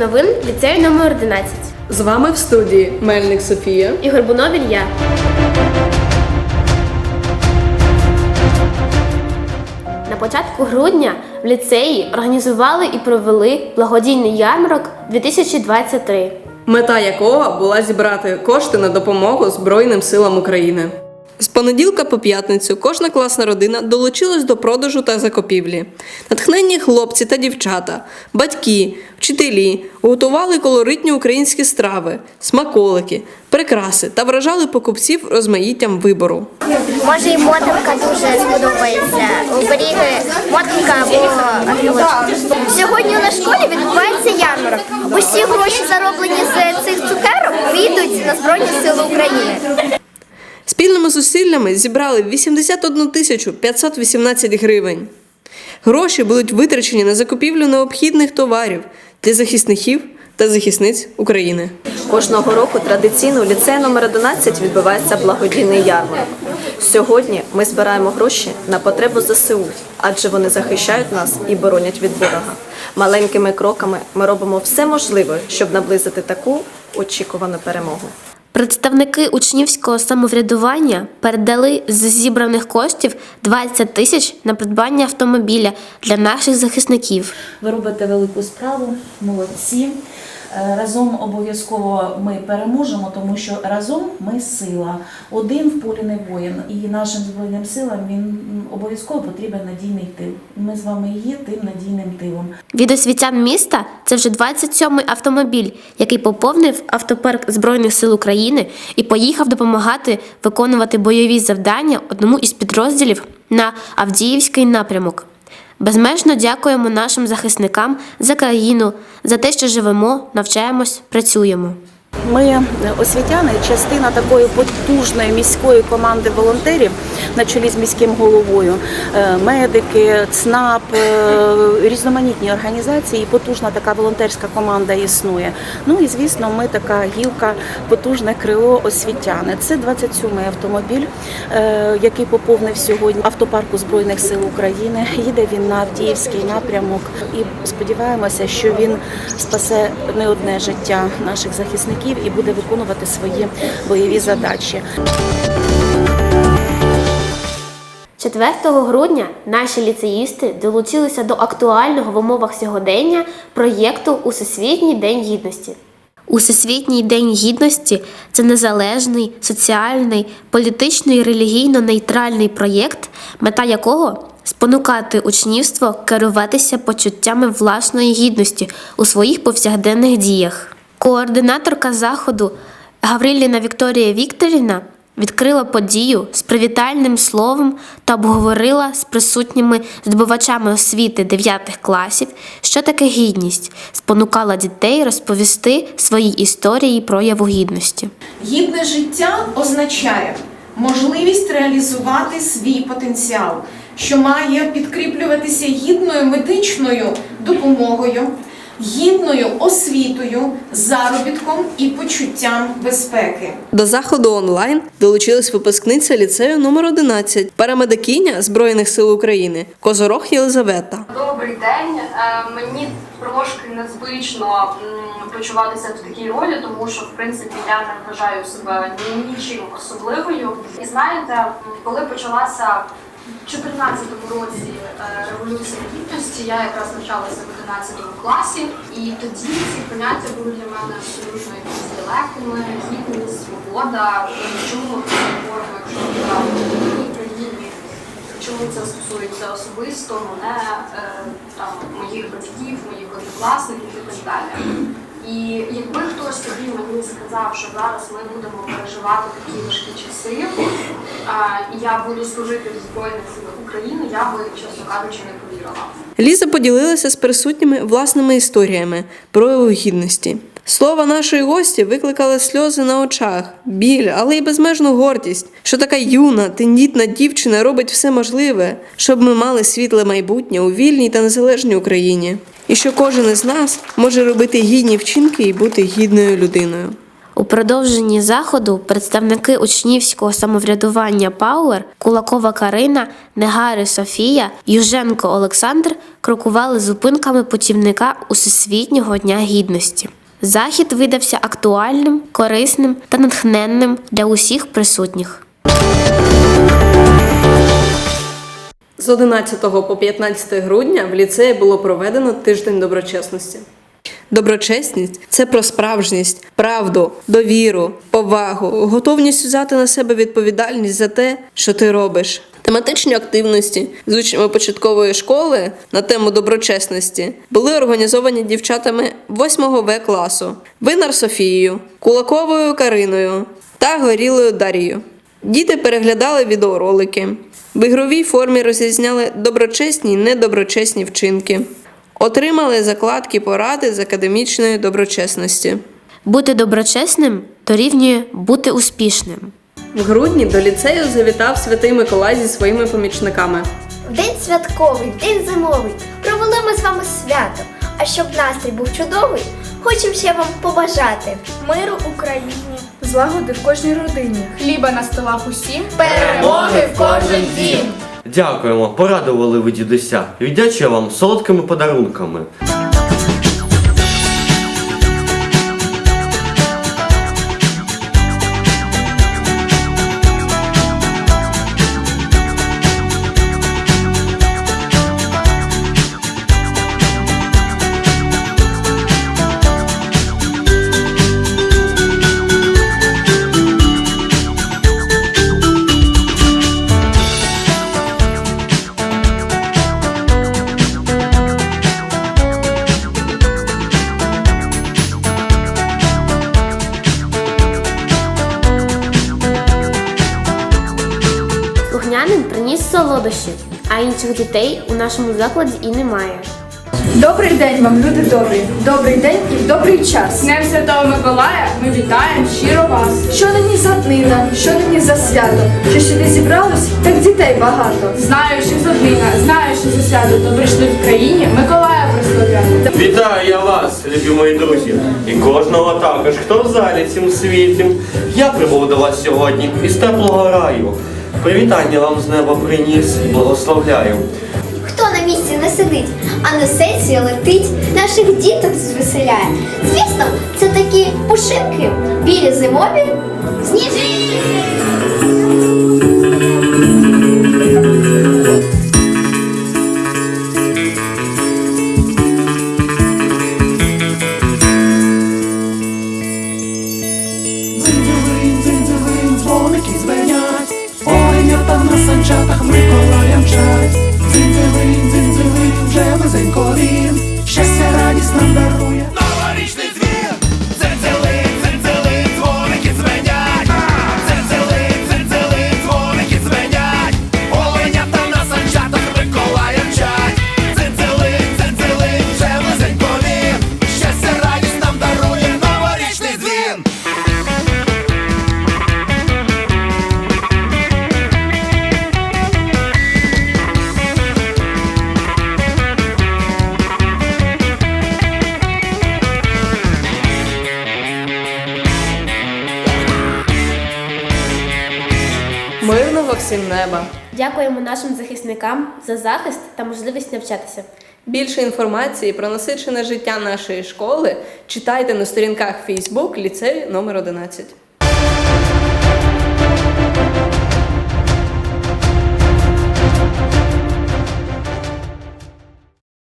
новин ліцею номер 11. З вами в студії Мельник Софія. І Горбунов Ілля. На початку грудня в ліцеї організували і провели благодійний ярмарок 2023. Мета якого була зібрати кошти на допомогу Збройним силам України. З понеділка по п'ятницю кожна класна родина долучилась до продажу та закупівлі. Натхненні хлопці та дівчата, батьки, вчителі готували колоритні українські страви, смаколики, прикраси та вражали покупців розмаїттям вибору. Може і мотанка дуже сподобається. Оберіги мотанка або. Сьогодні на школі відбувається ярмарок. Усі гроші, зароблені з цих цукерок, підуть на Збройні Сили України. Спільними зусиллями зібрали 81 тисячу 518 гривень. Гроші будуть витрачені на закупівлю необхідних товарів для захисників та захисниць України. Кожного року традиційно у ліцеї номер 11 відбувається благодійний ярмарок. Сьогодні ми збираємо гроші на потребу ЗСУ, адже вони захищають нас і боронять від ворога. Маленькими кроками ми робимо все можливе, щоб наблизити таку очікувану перемогу. Представники учнівського самоврядування передали з зібраних коштів 20 тисяч на придбання автомобіля для наших захисників. Ви робите велику справу, молодці. Е, Разом обов'язково ми переможемо, тому що разом ми сила. Один в полі не воїн. І нашим збройним силам він обов'язково потрібен надійний тил. Ми з вами є тим надійним тилом. Від освітян міста це вже 27-й автомобіль, який поповнив автопарк Збройних сил України і поїхав допомагати виконувати бойові завдання одному із підрозділів на Авдіївський напрямок. Безмежно дякуємо нашим захисникам за країну, за те, що живемо, навчаємось, працюємо. Ми е, освітяни, частина такої потужної міської команди волонтерів на чолі з міським головою, Е, медики, ЦНАП, е, різноманітні організації. Потужна така волонтерська команда існує. Ну і звісно, ми така гілка, потужне крило освітяни. Це 27-й автомобіль, який поповнив сьогодні автопарку збройних сил України. Їде він на Авдіївський напрямок, і сподіваємося, що він спасе не одне життя наших захисників і буде виконувати свої бойові задачі. 4 грудня наші ліцеїсти долучилися до актуального в умовах сьогодення проєкту Усесвітній День Гідності. Усесвітній День Гідності це незалежний, соціальний, політично і релігійно нейтральний проєкт, мета якого спонукати учнівство керуватися почуттями власної гідності у своїх повсякденних діях. Координаторка заходу Гавриліна Вікторія Вікторівна відкрила подію з привітальним словом та обговорила з присутніми здобувачами освіти 9 класів, що таке гідність, спонукала дітей розповісти свої історії прояву гідності. Гідне життя означає можливість реалізувати свій потенціал, що має підкріплюватися гідною медичною допомогою, гідною освітою, заробітком і почуттям безпеки. До заходу онлайн долучилась випускниця ліцею номер 11 парамедикиня Збройних сил України Козорог Єлизавета. Добрий день. Е, Мені трошки незвично почуватися в такій ролі, тому що в принципі я не вважаю себе нічим особливою. І знаєте, коли почалася 2014 році е, революція гідності, я якраз навчалася в 11 класі, і тоді ці поняття були для мене абсолютно якісь далекими, гідність, свобода, чому говоримо, якщо в Україні. Чому це стосується особисто мене, е, там моїх батьків, моїх однокласників і так далі. І якби хтось тоді мені сказав, що зараз ми будемо переживати такі важкі часи, я буду служити в Збройних силах України, я би, чесно кажучи, не повірила. Ліза поділилася з присутніми власними історіями прояву гідності. Слова нашої гості викликали сльози на очах, біль, але й безмежну гордість, що така юна, тендітна дівчина робить все можливе, щоб ми мали світле майбутнє у вільній та незалежній Україні, і що кожен із нас може робити гідні вчинки і бути гідною людиною. У продовженні заходу представники учнівського самоврядування Пауер, Кулакова Карина, Негари Софія, Юженко Олександр крокували зупинками путівника Усесвітнього дня гідності. Захід видався актуальним, корисним та натхненним для усіх присутніх. З 11 по 15 грудня в ліцеї було проведено тиждень доброчесності. Доброчесність це про справжність, правду, довіру, повагу, готовність взяти на себе відповідальність за те, що ти робиш. Тематичні активності з учнями початкової школи на тему доброчесності були організовані дівчатами 8 В класу Винар Софією, Кулаковою Кариною та Горілою Дарією. Діти переглядали відеоролики. В ігровій формі розрізняли доброчесні й недоброчесні вчинки. Отримали закладки поради з академічної доброчесності. Бути доброчесним дорівнює бути успішним. В грудні до ліцею завітав святий Миколай зі своїми помічниками. День святковий, день зимовий. Провели ми з вами свято. А щоб настрій був чудовий, хочемо ще вам побажати миру Україні. Злагоди в кожній родині. Хліба на столах усім. Перемоги в кожен дім. Дякуємо, порадували ви дідуся. Віддячую вам солодкими подарунками. Приніс а інших дітей у нашому закладі і немає. Добрий день вам, люди добрі. Добрий день і в добрий час. Днем Святого Миколая ми вітаємо щиро вас. Що нині за днина, що нині за свято, що сюди зібралось, так дітей багато. Знаю, що за днина, знаю, що за свято, то прийшли в країні Миколая прославляти. Вітаю я вас, любі мої друзі, і кожного також, хто в залі цим світім. Я прибув до вас сьогодні із теплого раю. Привітання вам з неба приніс, благословляю. Хто на місці не сидить, а на і летить, наших діток звеселяє. Звісно, це такі пушинки, білі зимові, сніжинки. На санчатах Мирного неба! Дякуємо нашим захисникам за захист та можливість навчатися. Більше інформації про насичене життя нашої школи читайте на сторінках Facebook ліцею номер 11.